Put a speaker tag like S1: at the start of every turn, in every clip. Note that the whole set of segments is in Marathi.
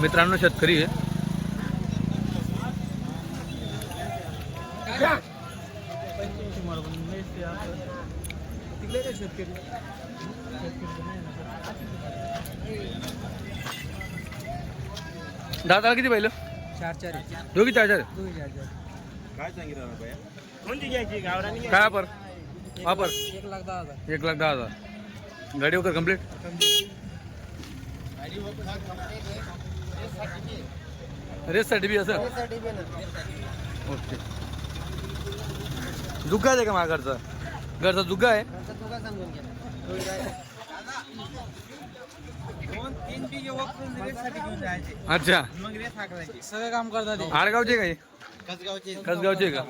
S1: मित्रांनो शेतकरी. आहे दादा किती पाहिलं
S2: चार चार.
S1: दोघी चार चार.
S3: काय सांगितलं
S1: काय वापर? वापर.
S2: एक लाख दहा हजार.
S1: एक लाख दहा हजार. गाडी वगैरे कंप्लीट रेससाठी बी असं? ओके. जुग्गा आहे का माझ्या घरचा घरचा जुग्गा आहे अच्छा.
S3: मग रेस हाकलायची.
S2: सगळं काम करतात ते.
S1: आडगावचे काय
S3: कसगावचे.
S1: कसगावचे का?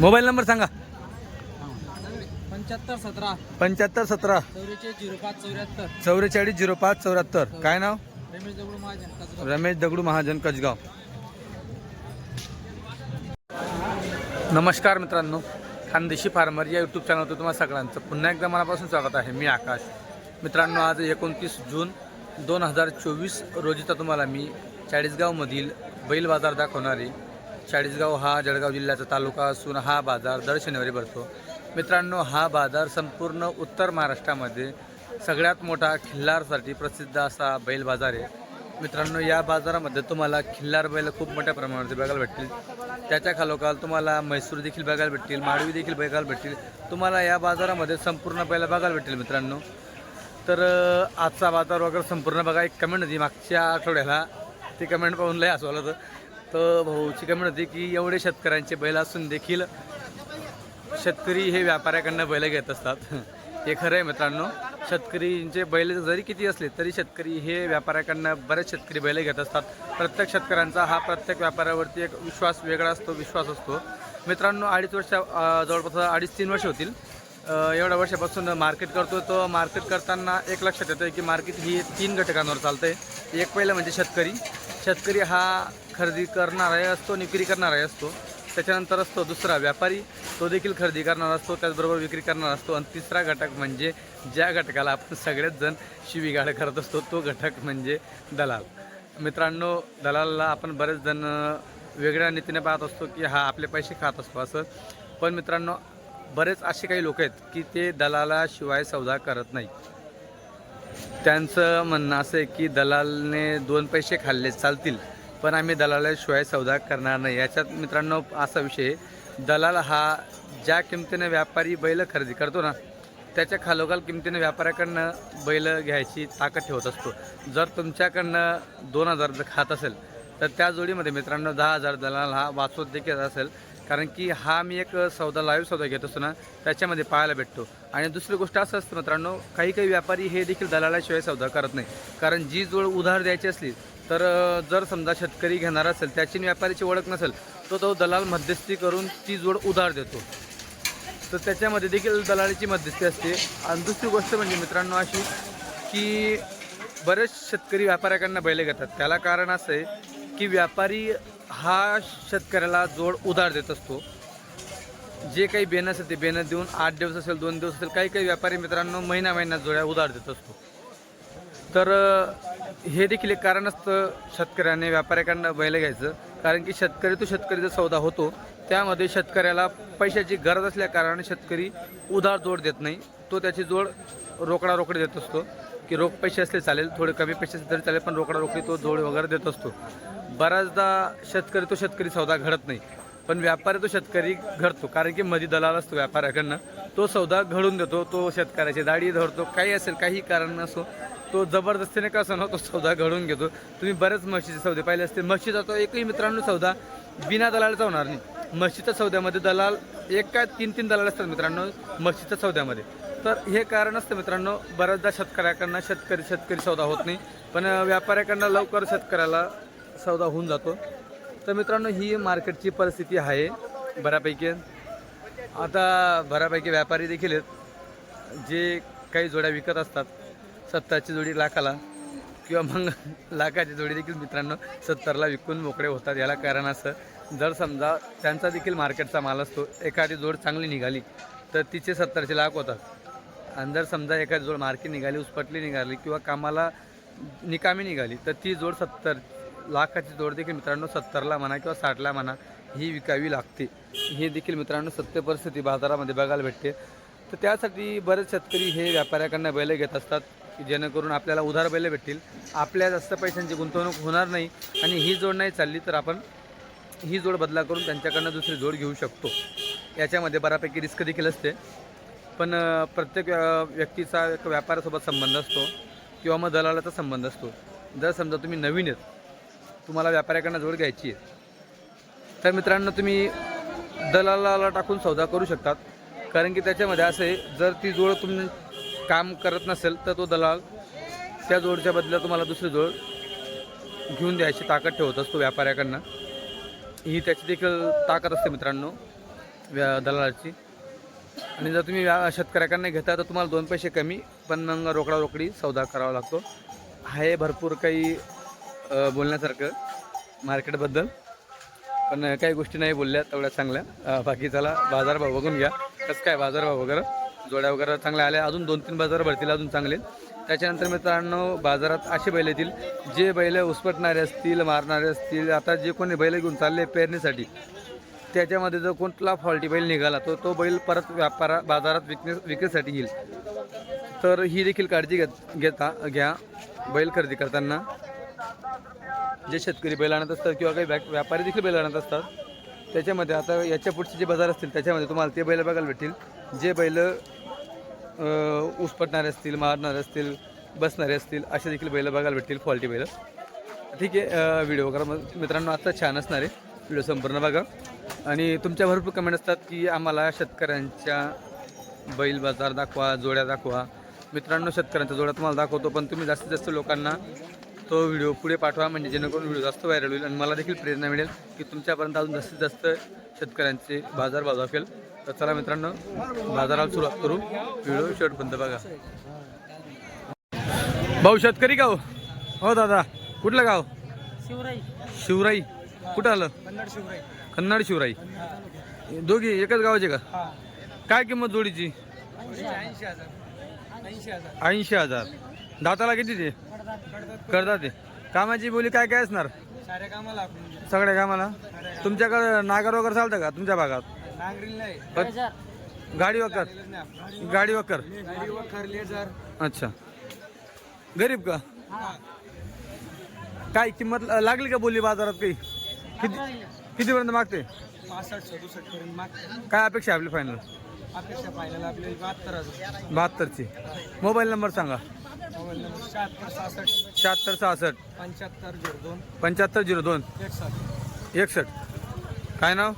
S1: मोबाईल नंबर सांगा.
S2: पंच्याहत्तर सतरा.
S1: पंच्याहत्तर सतरा.
S2: चौवेचाळीस झिरो पाच चौऱ्याहत्तर.
S1: चौवेचाळीस झिरो पाच चौऱ्याहत्तर. काय नाव?
S2: रमेश दगडू महाजन.
S1: रमेश दगडू महाजन कचगाव नमस्कार मित्रांनो. खानदेशी फार्मर या यूट्यूब चॅनलवर तुम्हाला सगळ्यांचं पुन्हा एकदा मनापासून स्वागत आहे. मी आकाश. मित्रांनो आज एकोणतीस जून दोन हजार चोवीस रोजीचा तुम्हाला मी चाळीसगावमधील बैल बाजार दाखवणार आहे. चाळीसगाव हा जळगाव जिल्ह्याचा तालुका असून हा बाजार दर शनिवारी भरतो. मित्रांनो हा बाजार संपूर्ण उत्तर महाराष्ट्रामध्ये सगळ्यात मोठा खिल्लारसाठी प्रसिद्ध असा बैल बाजार आहे. मित्रांनो या बाजारामध्ये तुम्हाला खिल्लार बैल खूप मोठ्या प्रमाणावरती बघायला भेटतील. त्याच्या खालोखाल तुम्हाला म्हैसूर देखील बघायला भेटतील माडवी देखील बघायला भेटतील. तुम्हाला या बाजारामध्ये संपूर्ण बैल बघायला भेटतील मित्रांनो. तर आजचा बाजार वगैरे संपूर्ण बघा. एक कमेंट होती मागच्या आठवड्याला. ती कमेंट पाहून लय असं तर भाऊची कमेंट होती की एवढे शेतकऱ्यांचे बैल असून देखील शेतकरी हे व्यापाऱ्याकडनं बैल घेत असतात. हे खरं आहे मित्रांनो. शेतकरींचे बैल जरी किती असले तरी शेतकरी हे व्यापाऱ्याकडनं बरेच शेतकरी बैल घेत असतात. प्रत्येक शेतकऱ्यांचा हा प्रत्येक व्यापाऱ्यावरती एक विश्वास वेगळा असतो विश्वास असतो. मित्रांनो अडीच वर्ष जवळपास अडीच तीन वर्ष होतील. एवढ्या वर्षापासून मार्केट करतो तो. मार्केट करताना एक लक्षात येतं की मार्केट ही तीन घटकांवर चालतं आहे एक पहिलं म्हणजे शेतकरी. शेतकरी हा खरेदी करणाराही असतो विक्री करणाराही असतो. त्याच्यानंतर असतो दुसरा व्यापारी. तो देखील खरेदी करणार असतो त्याचबरोबर विक्री करणार असतो. आणि तिसरा घटक म्हणजे ज्या घटकाला आपण सगळेच जण शिवीगाळ करत असतो तो घटक म्हणजे दलाल. मित्रांनो दलालला आपण बरेच जण वेगळ्या नीतीने पाहत असतो की हा आपले पैसे खात असतो असं. पण मित्रांनो बरेच असे काही लोक आहेत की ते दलालाशिवाय सौदा करत नाही. त्यांचं म्हणणं असं आहे की दलालने दोन पैसे खाल्ले चालतील. पण आम्ही दलालाशिवाय सौदा करणार नाही. याच्यात मित्रांनो असा विषय दलाल हा ज्या किमतीने व्यापारी बैल खरेदी करतो ना त्याच्या खालोखाल किमतीने व्यापाऱ्याकडनं बैल घ्यायची ताकद ठेवत असतो. जर तुमच्याकडनं दोन हजार जर खात असेल तर त्या जोडीमध्ये मित्रांनो दहा हजार दलाल हा वाचवत देखील असेल. कारण की हा मी एक सौदा लाईव्ह सौदा घेत असतो ना त्याच्यामध्ये पाहायला भेटतो. आणि दुसरी गोष्ट असं असतं मित्रांनो काही काही व्यापारी हे देखील दलालाशिवाय सौदा करत नाही. कारण जी जोड उधार द्यायची असली तर जर समजा शेतकरी घेणार असेल त्याची व्यापाऱ्याची ओळख नसेल तो तो दलाल मध्यस्थी करून ती जोड उधार देतो. तर त्याच्यामध्ये देखील दलालीची मध्यस्थी असते. आणि दुसरी गोष्ट म्हणजे मित्रांनो अशी की बरेच शेतकरी व्यापाऱ्याकडनं बैल घेतात. त्याला कारण असं आहे की व्यापारी हा शेतकऱ्याला जोड उधार देत असतो. जे काही बेनस असेल ते बेन देऊन आठ दिवस असेल दोन दिवस असेल काही काही व्यापारी मित्रांनो महिना महिना जोड्या उधार देत असतो. तर हे देखील एक कारण असतं शेतकऱ्याने व्यापाऱ्याकडनं बैल घ्यायचं. कारण की शेतकरी तो शेतकरीचा सौदा होतो त्यामध्ये शेतकऱ्याला पैशाची गरज असल्या कारणाने शेतकरी उधार जोड देत नाही. तो त्याची जोड रोकडा रोकडी देत असतो. की रोख पैसे असले चालेल थोडे कमी पैसे असले तरी चालेल पण रोकडा रोकडी तो जोड वगैरे देत असतो. बऱ्याचदा शेतकरी तो शेतकरी सौदा घडत नाही. पण व्यापारी तो शेतकरी घडतो. कारण की मध्ये दलाल असतो व्यापाऱ्याकडनं. तो सौदा घडून देतो तो शेतकऱ्याची दाढी धरतो काही असेल काही कारण असो तो जबरदस्तीने का असं तो सौदा घडून घेतो. तुम्ही बरेच म्हशीचे सौदे पाहिले असतील. म्हशीचा तो एकही मित्रांनो सौदा बिना दलालचा होणार नाही. म्हशीच्या सौद्यामध्ये दलाल एक काय तीन तीन दलाल असतात मित्रांनो म्हशीच्या सौद्यामध्ये. तर हे कारण असतं मित्रांनो बऱ्याचदा शेतकऱ्याकडनं शेतकरी शेतकरी सौदा होत नाही पण व्यापाऱ्याकडनं लवकर शेतकऱ्याला सौदा होऊन जातो. तर मित्रांनो ही मार्केटची परिस्थिती आहे बऱ्यापैकी. आता बऱ्यापैकी व्यापारी देखील आहेत जे काही जोड्या विकत असतात. सत्तरची जोडी लाखाला किंवा मग लाखाची जोडी देखील मित्रांनो सत्तरला विकून मोकळे होतात. याला कारण असं जर समजा त्यांचा देखील मार्केटचा माल असतो एखादी जोड चांगली निघाली तर तिचे सत्तरचे लाख होतात. आणि जर समजा एखादी जोड मार्केट निघाली उसपटली निघाली किंवा कामाला निकामी निघाली तर ती जोड सत्तर लाखाची जोड देखील मित्रांनो सत्तरला म्हणा किंवा साठला म्हणा ही विकावी लागते. हे देखील मित्रांनो सत्य परिस्थिती बाजारामध्ये बघायला भेटते. तर त्यासाठी बरेच शेतकरी हे व्यापाऱ्याकडनं बैल घेत असतात. की जेणेकरून आपल्याला उधार बैल भेटतील. आपल्या जास्त पैशांची गुंतवणूक होणार नाही आणि ही जोड नाही चालली तर आपण ही जोड बदला करून त्यांच्याकडनं दुसरी जोड घेऊ शकतो. याच्यामध्ये बऱ्यापैकी रिस्क देखील असते. पण प्रत्येक व्यक्तीचा एक व्यापारासोबत संबंध असतो किंवा मग दलालाचा संबंध असतो. जर समजा तुम्ही नवीन आहेत तुम्हाला व्यापाऱ्याकडनं जोड घ्यायची आहे तर मित्रांनो तुम्ही दलालाला टाकून सौदा करू शकतात. कारण की त्याच्यामध्ये असं आहे जर ती जोड तुम्ही काम करत नसेल तर तो दलाल त्या जोडच्या बदल्यात तुम्हाला दुसरी जोड घेऊन द्यायची ताकद ठेवत असतो व्यापाऱ्याकडनं. ही त्याची देखील ताकद असते मित्रांनो व्या दलालाची. आणि जर तुम्ही व्या शेतकऱ्याकडनं घेता तर तुम्हाला दोन पैसे कमी पण मग रोकडा रोकडी सौदा करावा लागतो. आहे भरपूर काही बोलण्यासारखं मार्केटबद्दल पण काही गोष्टी नाही बोलल्या तेवढ्या चांगल्या. बाकी चला बाजारभाव बघून घ्या. कसं काय बाजारभाव वगैरे? जोड्या वगैरे चांगल्या आल्या. अजून दोन तीन बाजार भरतील अजून चांगले. त्याच्यानंतर मित्रांनो बाजारात असे बैल येतील जे बैल उसपटणारे असतील मारणारे असतील आता जे कोणी बैल घेऊन चालले पेरणीसाठी त्याच्यामध्ये जर कोणता फॉल्टी बैल निघाला तर तो बैल परत व्यापारा बाजारात विकणे विक्रीसाठी येईल. तर ही देखील काळजी घेत घेता घ्या बैल खरेदी करताना. जे शेतकरी बैल आणत असतात किंवा काही व्या- व्यापारी देखील बैल आणत असतात त्याच्यामध्ये आता याच्या पुढचे जे बाजार असतील त्याच्यामध्ये तुम्हाला ते बैल बघायला भेटतील. जे बैल उसपटणारे असतील मारणारे असतील बसणारे असतील असे देखील बैल बघायला भेटतील फॉल्टी बैल. ठीक आहे व्हिडिओ वगैरे मग मित्रांनो आता छान असणार आहे. व्हिडिओ संपूर्ण बघा. आणि तुमच्या भरपूर कमेंट असतात की आम्हाला शेतकऱ्यांच्या बैल बाजार दाखवा जोड्या दाखवा. मित्रांनो शेतकऱ्यांच्या जोड्या तुम्हाला दाखवतो पण तुम्ही जास्तीत जास्त लोकांना तो व्हिडिओ पुढे पाठवा म्हणजे जेणेकरून व्हिडिओ जास्त व्हायरल होईल. आणि मला देखील प्रेरणा मिळेल की तुमच्यापर्यंत अजून जास्तीत जास्त शेतकऱ्यांचे बाजार भाव असेल तर चला मित्रांनो बाजाराला सुरुवात करू. व्हिडिओ शेवटपर्यंत बघा. भाऊ शेतकरी गाव हो? दादा. कुठलं गाव?
S2: शिवराई.
S1: शिवराई. कुठं आलं?
S2: कन्नड शिवराई.
S1: कन्नड शिवराई. दोघी एकच गावाचे का?
S2: हा.
S1: काय किंमत जोडीची?
S2: ऐंशी हजार.
S1: दाताला किती ते? करतात ते. कामाची बोली काय काय असणार? सगळ्या कामाला? तुमच्याकडे नागर वगैरे चालतं का? तुमच्या भागात? गाडी वकर. गाडी वकर. अच्छा. गरीब का? काय किंमत लागली का बोली बाजारात काही? किती कितीपर्यंत मागते? काय अपेक्षा आहे आपली फायनल बहात्तरची. मोबाईल नंबर सांगा.
S2: मोबाईल नंबर शहात्तर सहासष्ट. पंच्याहत्तर झिरो दोन.
S1: पंच्याहत्तर झिरो दोन.
S2: एकसष्ट.
S1: काय नाव?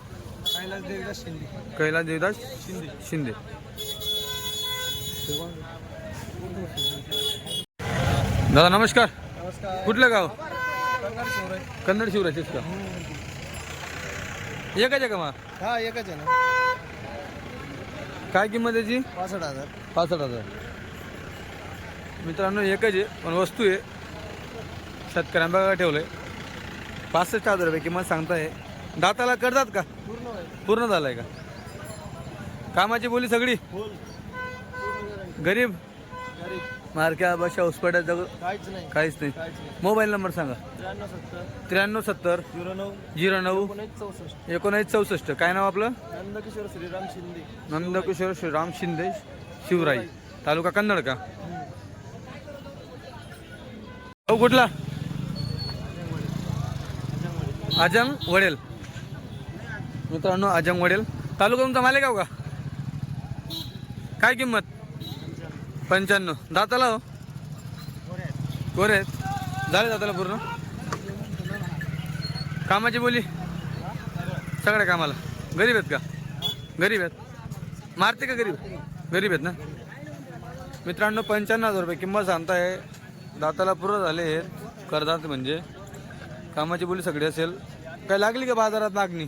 S2: कैलास देवीदास शिंदे।
S1: कैलास देवदास
S2: शिंदे।
S1: शिंदे। दादा नमस्कार।
S2: नमस्कार।
S1: कुठलं गाव? कन्नड शिवराशीच का? एकच आहे का मग?
S2: हा एकच आहे ना.
S1: काय किंमत त्याची
S2: पासष्ट हजार.
S1: पासष्ट हजार. मित्रांनो एकच आहे पण वस्तू आहे. शेतकऱ्यांना बघा ठेवलंय. पासष्ट हजार रुपये किंमत सांगताय. दाताला करतात का?
S2: पूर्ण
S1: झालंय का? कामाची बोली सगळी? गरीब? मारक्या बशा उसपड्या जग
S2: काहीच नाही.
S1: मोबाईल नंबर सांगा.
S2: त्र्याण्णव सत्तर. झिरो नऊ. एकोणीस चौसष्ट.
S1: काय नाव आपलं?
S2: नंदकिशोर श्रीराम शिंदे.
S1: नंदकिशोर श्रीराम शिंदे शिवराई. तालुका कन्नड का? कुठला? अजंग वडेल मित्रांनो अजंग वडेल. तालुका तुमचा मालेगाव का? काय किंमत? पंच्याण्णव. दाताला हो? कोरे आहेत. झाले दाताला पूर्ण? कामाची बोली? सगळ्या कामाला. गरीब आहेत का? गरीब आहेत. मारते का गरीब? गरीब आहेत ना? मित्रांनो पंच्याण्णव हजार रुपये किंमत सांगताय. दाताला पूर्ण झाले आहेत. करदात म्हणजे. कामाची बोली सगळी असेल. काय लागली का बाजारात मागणी?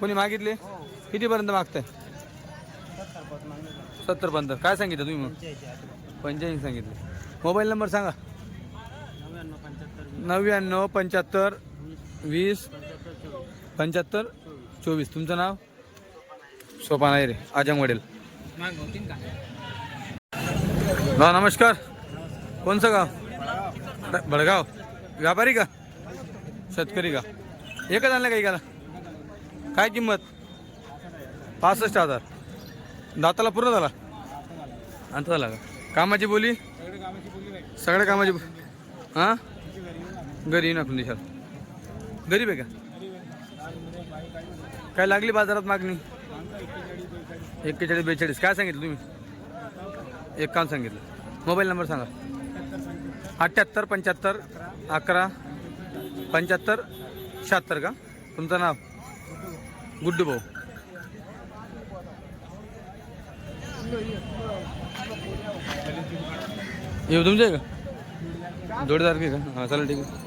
S1: कोणी मागितले? कितीपर्यंत मागताय? सत्तरपर्यंत. काय सांगितलं तुम्ही मग? पंच्याऐंशी सांगितले. मोबाईल नंबर सांगा. नव्याण्णव पंच्याहत्तर वीस पंच्याहत्तर चोवीस. तुमचं नाव? सोपान आहे रे. आजंग वडेल. हा नमस्कार. कोणचं गाव? बडगाव व्यापारी का? शेतकरी का? एकच आणलं का एकाला? काय किंमत? पासष्ट हजार. दाताला पूर्ण झाला? अंत झाला का? कामाची बोली? सगळ्या कामाची बो- हां? घरी ना खुंदेशाल गरीब आहे का? काय लागली बाजारात मागणी? एक्केचाळीस बेचाळीस. काय सांगितलं तुम्ही? एक काम सांगितलं. मोबाईल नंबर सांगा. अठ्ठ्याहत्तर पंच्याहत्तर अकरा पंच्याहत्तर शहात्तर का? तुमचं नाव? गुड्डू भाऊ. येऊ तुमचे आहे का जोडीदार की का? हां चालेल ठीक आहे.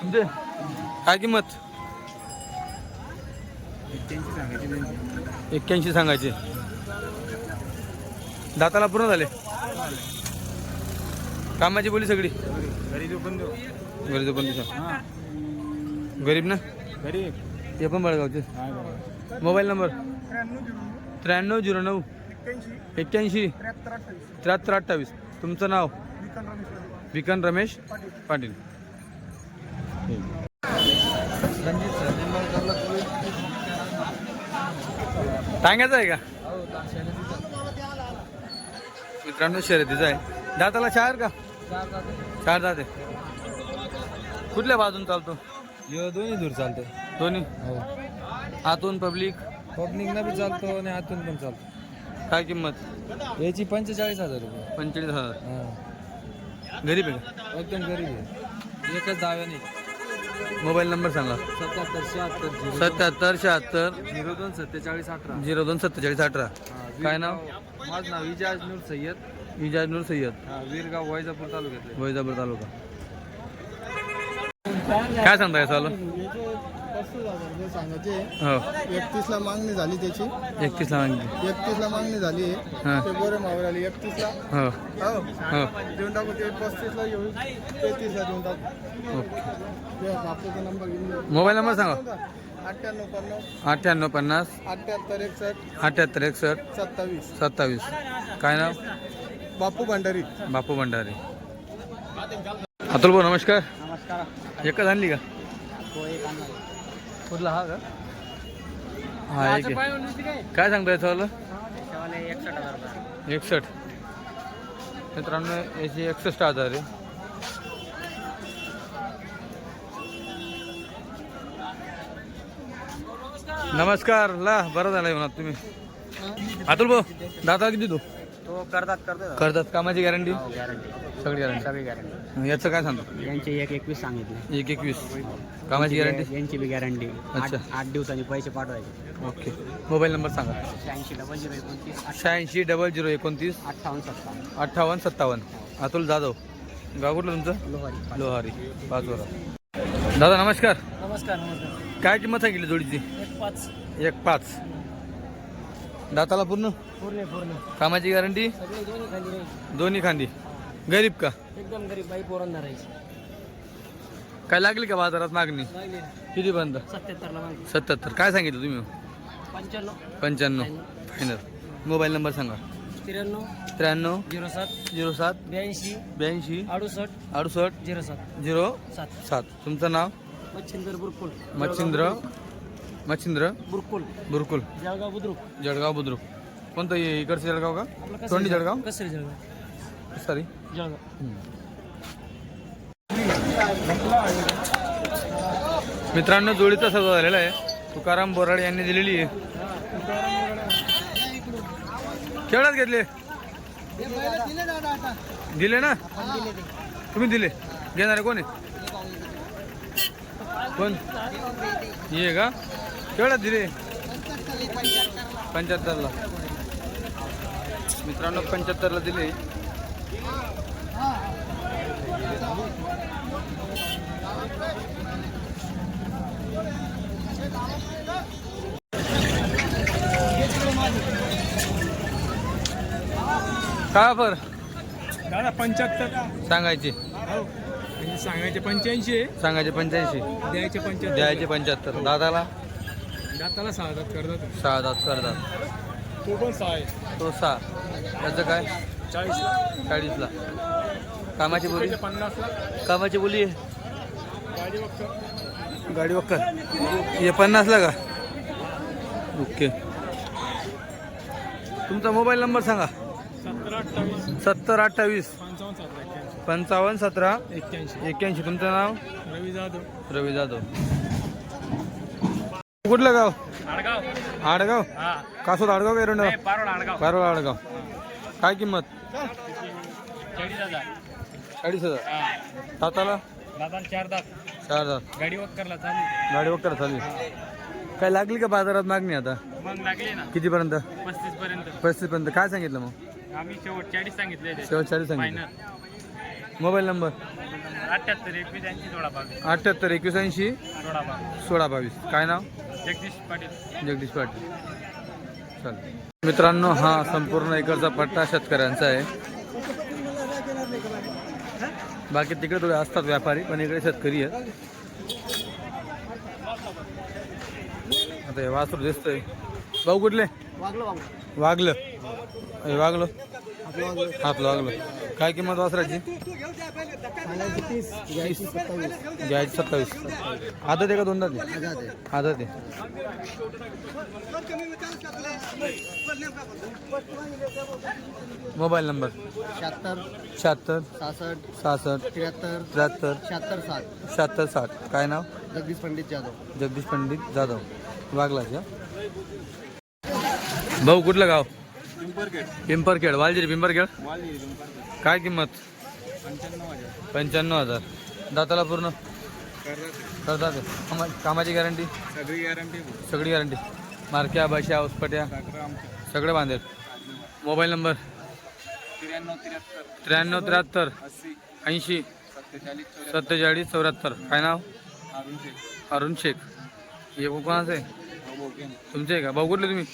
S1: तुमचे? काय किंमत? एक्क्याऐंशी सांगायचे. दाताला पूर्ण झाले? कामाची बोली सगळी?
S2: बंधू
S1: गरीब पण दिसा
S2: हां.
S1: गरीब ना?
S2: गरीब.
S1: ते पण बळगावचे. Mobile number? त्र्याण्णव झिरो नऊ. एक्क्याऐंशी. त्र्याहत्तर अठ्ठावीस. तुमचं नाव? विकन रमेश पाटील. टांग्याचा आहे का? मित्रांनो शर्यतीचा आहे. दाताला चार का? चार दाते कुठल्या बाजून चालतो?
S2: यो दोन्ही दूर चालतो
S1: दोन्ही?
S2: हो.
S1: आतून पब्लिक
S2: पब्लिकला बी चालतो आणि आतून पण चालतो.
S1: काय किंमत?
S2: याची पंचेचाळीस हजार रुपये.
S1: पंचेचाळीस हजार.
S2: हा.
S1: गरीब आहे का?
S2: एकदम गरीब आहे. एकच दाव्याने
S1: मोबाईल नंबर सांगा.
S2: सत्याहत्तर शहात्तर झिरो
S1: सत्याहत्तर शहात्तर.
S2: झिरो दोन सत्तेचाळीस अठरा.
S1: झिरो दोन सत्तेचाळीस अठरा.
S2: हा,
S1: काय नाव?
S2: माझं नाव इजाज नूर सय्यद.
S1: इजाज नूर सय्यद.
S2: हा, वीरगाव वैजापूर तालुक्यातले
S1: वैजापूर तालुका. काय सांगता या चालू
S4: सांगायचे
S1: हो.
S4: एकतीस ला मागणी झाली त्याची.
S1: एकतीस ला मागितली
S4: एकतीस ला मागणी झाली.
S1: हां.
S4: ते बोरे मावर आली. एकतीस ला
S1: हो.
S4: हो. देऊन टाकू ते पस्तीस ला घेऊ तेहतीस ला देऊन टाकू नंबर
S1: मोबाईल नंबर सांगा.
S4: अठ्ठ्याण्णव पन्नास.
S1: अठ्ठ्याण्णव पन्नास.
S4: अठ्ठ्याहत्तर एकसष्ट.
S1: अठ्ठ्याहत्तर एकसष्ट.
S4: सत्तावीस.
S1: सत्तावीस. काय नाव?
S4: बापू भंडारी.
S1: बापू भंडारी. अतुल भाऊ नमस्कार.
S2: नमस्कार.
S1: एकच आणली का?
S2: हो
S1: कुठला हा का? हा एक आहे. काय? सांगता याचं वालं
S2: एकसष्ट
S1: मित्रांनो याची एकसष्ट हजार आहे. नमस्कार. ला बरं झालं येऊन तुम्ही. अतुल भाऊ दादा किती तू
S2: तो करतात करतात.
S1: करतात. कामाची गॅरंटी?
S2: गॅरंटी.
S1: सगळी गॅरंटी
S2: सगळी गॅरंटी
S1: याचं काय सांगतो?
S2: यांची एक एकवीस सांगितली.
S1: एक एकवीस. कामाची गॅरंटी
S2: यांची बी गॅरंटी
S1: अच्छा.
S2: आठ दिवसांनी पैसे पाठवायचे.
S1: ओके. मोबाईल नंबर सांगा.
S2: शहाऐंशी डबल झिरो एकोणतीस
S1: शहाऐंशी डबल झिरो एकोणतीस
S2: अठ्ठावन्न सत्तावन्न.
S1: अठ्ठावन्न सत्तावन्न. अतुल जाधव. गाव कुठलं तुमचं?
S2: लोहारी.
S1: लोहारी. पाच वर. दादा नमस्कार.
S2: नमस्कार नमस्कार.
S1: काय किंमत सांगितली जोडीची?
S2: एक पाच.
S1: एक पाच. दाताला पूर्ण?
S2: पूर्ण पूर्ण.
S1: कामाची गॅरंटी
S2: सगळे दोन्ही खाली
S1: दोन्ही खांदी. गरीब का?
S2: एकदम गरीब बाई पोरांना राहायची.
S1: काय लागली का बाजारात मागणी?
S2: लागले
S1: किती बंद
S2: सत्याहत्तरला मागे
S1: सत्याहत्तर. काय सांगितलं तुम्ही?
S2: पंच्याण्णव.
S1: पंच्याण्णव. फायनल मोबाईल नंबर सांगा.
S2: त्र्याण्णव.
S1: त्र्याण्णव.
S2: झिरो सात.
S1: झिरो सात.
S2: ब्याऐंशी.
S1: ब्याऐंशी.
S2: अडुसष्ट.
S1: अडुसष्ट.
S2: झिरो सात.
S1: झिरो
S2: सात.
S1: सात. तुमचं नाव?
S2: मच्छिंदर बुरकुल.
S1: मच्छिंद्र. मच्छिंद्र.
S2: बुरकुल.
S1: बुरकुल.
S2: जळगाव बुद्रुक.
S1: जळगाव बुद्रुक. कोणतं हे इकडचं जळगाव का?
S2: आपलं
S1: तोंडी जळगाव?
S2: कसं जळगाव?
S1: सॉरी मित्रांनो जोडीचा सौदा झालेला आहे तुकाराम बोराडे यांनी दिलेली आहे केवढ्यात घेतले दिले ना तुम्ही दिले घेणारे कोण आहे कोण ये का केवढ्यात दिले पंच्याहत्तरला मित्रांनो पंच्याहत्तरला दिले का फर
S2: दादा पंच्याहत्तर
S1: सांगायचे.
S2: म्हणजे सांगायचे पंच्याऐंशी
S1: सांगायचे पंच्याऐंशी.
S2: द्यायचे पंच्याहत्तर.
S1: द्यायचे पंच्याहत्तर. दादाला?
S2: दाताला सहा दात करतात.
S1: सहा दात करतात.
S3: तो पण सहा आहे.
S1: तो सहा. त्याचं काय?
S3: चाळीस
S1: चाळीसला कामाची बोली?
S3: पन्नासला
S1: कामाची बोली? आहे
S3: गाडी
S1: वक्कर हे पन्नासला का? ओके. तुमचा मोबाईल नंबर सांगा. सत्तर अठ्ठावीस.
S3: पंचावन्न सतरा एक्क्याऐंशी.
S1: तुमचं नाव?
S3: रवी जाधव.
S1: रवी जाधव. कुठलं गाव?
S3: आडगाव.
S1: आडगाव?
S3: हा.
S1: कासोद आडगाव का एरंडगाव?
S3: पारोड आडगाव.
S1: पारोळ आडगाव. काय किंमत?
S3: चाळीस हजार.
S1: चाळीस हजार दाताला
S3: दादा चार दात.
S1: चार हजार
S3: गाडी वक्करला चालू
S1: गाडी वक्कर चालेल काय लागली का बाजारात मागणी आता?
S3: मग लागले ना.
S1: कितीपर्यंत?
S3: पस्तीस पर्यंत.
S1: पस्तीस पर्यंत काय सांगितलं मग?
S3: आम्ही शेवट चाळीस सांगितले
S1: शेवट चाळीस सांगितलं.
S3: Final
S1: mobile number?
S3: अठ्याहत्तर एकवीस ऐंशी सोळा बावीस
S1: अठ्ठ्याहत्तर एकवीस ऐंशी
S3: सोळा बावीस
S1: सोळा बावीस काय नाव?
S3: जगदीश पाटील.
S1: जगदीश पाटील. मित्रांनो हा संपूर्ण इकडचा पट्टा शेतकऱ्यांचा आहे. बाकी तिकडे थोडे असतात व्यापारी पण इकडे शेतकरी आहेत. आता हे वासरू दिसतंय. भाऊ कुठले? वागलं हे वागलं हातलं वागलं काय किंमत वासराची? घ्यायची सत्तावीस. आदत आहे का दोनदा ते? आदत आहे. Mobile number?
S2: शहात्तर
S1: शहात्तर
S2: सहासष्ट
S1: सहासष्ट
S2: त्र्याहत्तर
S1: त्र्याहत्तर
S2: शहात्तर सात
S1: शहात्तर साठ. काय नाव?
S2: जगदीश पंडित जाधव.
S1: जगदीश पंडित जाधव. वागलाच्या भाऊ कुठलं गाव? पिंपरखेड. वालजिरी पिंपरखेड? काय किंमत? पंच्याण्णव हजार. दाताला पूर्ण? करतात. कामा- कामाची गॅरंटी?
S3: सगळी गॅरंटी.
S1: सगळी गॅरंटी. मारक्या बशा उसपट्या? सगळे बांधेल. Mobile number?
S3: त्र्याण्णव त्र्याहत्तर.
S1: ऐंशी.
S3: सत्तेचाळीस
S1: सत्तेचाळीस चौऱ्याहत्तर. काय नाव?
S3: अरुण शेख.
S1: अरुण शेख. हे कोणाचं आहे तुमचे का? भाऊ कुठले तुम्ही?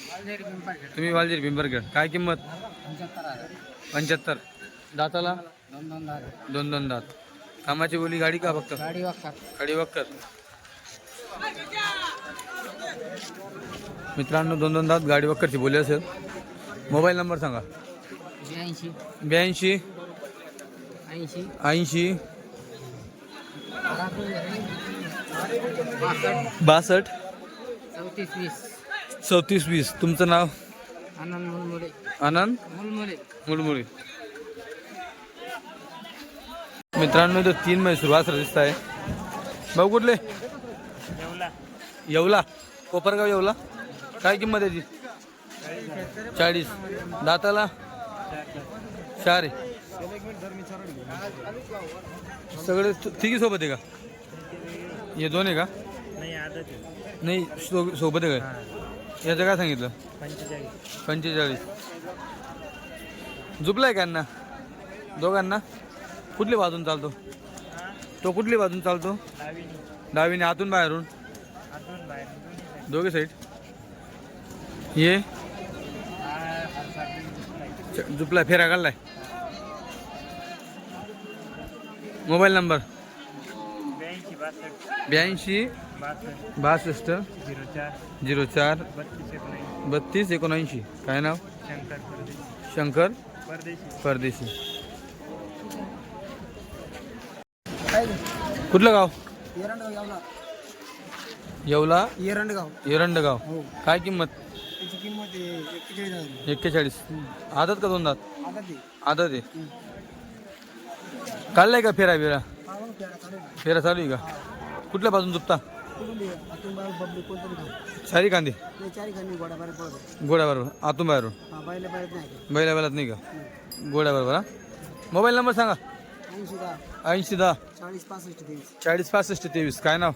S1: तुम्ही वालजीर पिंपरखेड काय किंमत? पंच्याहत्तर. दाताला?
S2: दोन दोन
S1: दात. कामाची बोली गाडी का फक्त?
S2: गाडी
S1: वक्कर. मित्रांनो दोन दोन दात गाडी वक्करची बोली असेल. मोबाईल नंबर सांगा.
S2: ब्याऐंशी.
S1: ब्याऐंशी.
S2: ऐंशी.
S1: ऐंशी. बासष्ट.
S2: चौतीस वीस.
S1: चौतीस वीस. तुमचं नाव?
S2: आनंद मुलमुले
S1: आनंद?
S2: मुलमुले
S1: मुळमुळी मित्रांनो इथं तीन म्हैसूर वासरं दिसत आहे. भाऊ कुठले? येवला. कोपरगाव येवला. काय किंमत आहे ती? चाळीस. दाताला? चार आहे. सगळे तिघी सोबत आहे का? हे दोन आहे का?
S3: नाही
S1: सो- सोबत आहे का याचं काय सांगितलं?
S3: पंचेचाळीस.
S1: पंचेचाळीस. झुपलाय का यांना दोघांना? कुठली बाजून चालतो? तो कुठली बाजून चालतो? डावीने. आतून बाहेरून?
S3: आतून बाहेर
S1: दोघे साईड ये. च- झुपलाय फेरा काढलाय. Mobile number?
S3: ब्याऐंशी बासष्ट.
S1: ब्याऐंशी
S3: बासष्ट झिरो चार
S1: झिरो चार
S3: बत्तीस एकोणऐंशी.
S1: काय नाव?
S3: शंकर परदेशी.
S1: शंकर
S3: परदेशी
S1: परदेशी कुठलं गाव?
S2: येवला? एरंडगाव
S1: एरंडगाव काय किंमत?
S2: एक्केचाळीस.
S1: आदत का दोन दात? आदत आहे. काढलाय का फेरा बिरा? फेरा चालू आहे का? कुठल्या बाजून झुपता
S2: कुठून
S1: कांदे?
S2: ते चारी
S1: आतून बाहेरून
S2: बाहेर नाही
S1: बैला बैलात नाही का? गोड्याबरोबर हा? मोबाईल नंबर सांगा.
S2: ऐंशी दहा. चाळीस पासष्ट तेवीस.
S1: चाळीस पासष्ट तेवीस काय नाव?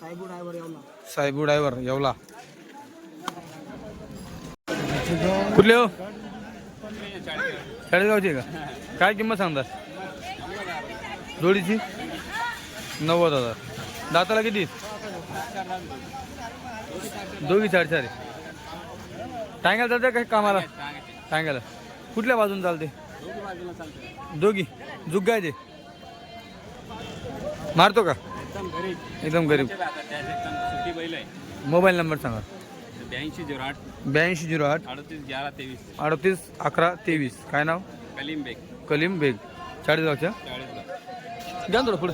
S2: साहेबू ड्रायव्हर यावला.
S1: साहेबू ड्रायव्हर येवला कुठले हो? चाळीसगावचे का? काय किंमत सांगता जोडीची? नव्वद हजार. दाताला किती? दोघी चार चार. टांग्याला चालते काय कामाला? टांग्याला कुठल्या बाजून चालते दोघी. जुग्गायचे मारतो का? एकदम गरीब. मोबाईल नंबर सांगा.
S5: ब्याऐंशी झिरो आठ.
S1: ब्याऐंशी झिरो आठ
S5: अडतीस ग्यारा तेवीस
S1: अडतीस अकरा तेवीस. काय नाव?
S5: कलीम बेग.
S1: कलीम बेग.
S5: चाळीस
S1: घ्या ना थोडं पुढे.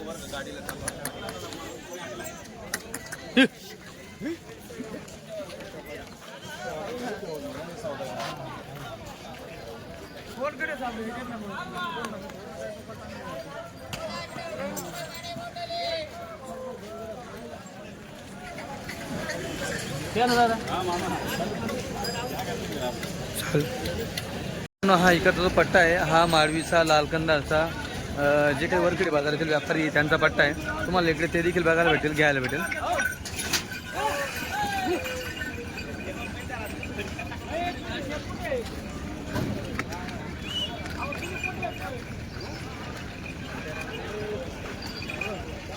S1: हा इकडचा जो पट्टा आहे हा माळवीचा लालकंदाचा जे काही वरकडे बाजारातील व्यापारी त्यांचा पट्टा आहे. तुम्हाला इकडे ते देखील बघायला भेटेल घ्यायला भेटेल.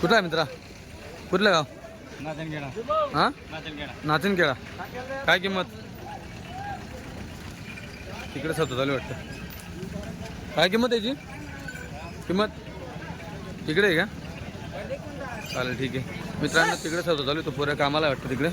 S1: कुठं आहे मित्रा? कुठलं गाव? हां? नाचन केळा काय किंमत? तिकडे सतत आली वाटतं. काय किंमत याची? किंमत? तिकडे आहे का? चालेल ठीक आहे. मित्रांनो तिकडे सतत आलो तो पुऱ्या कामाला वाटतं तिकडे.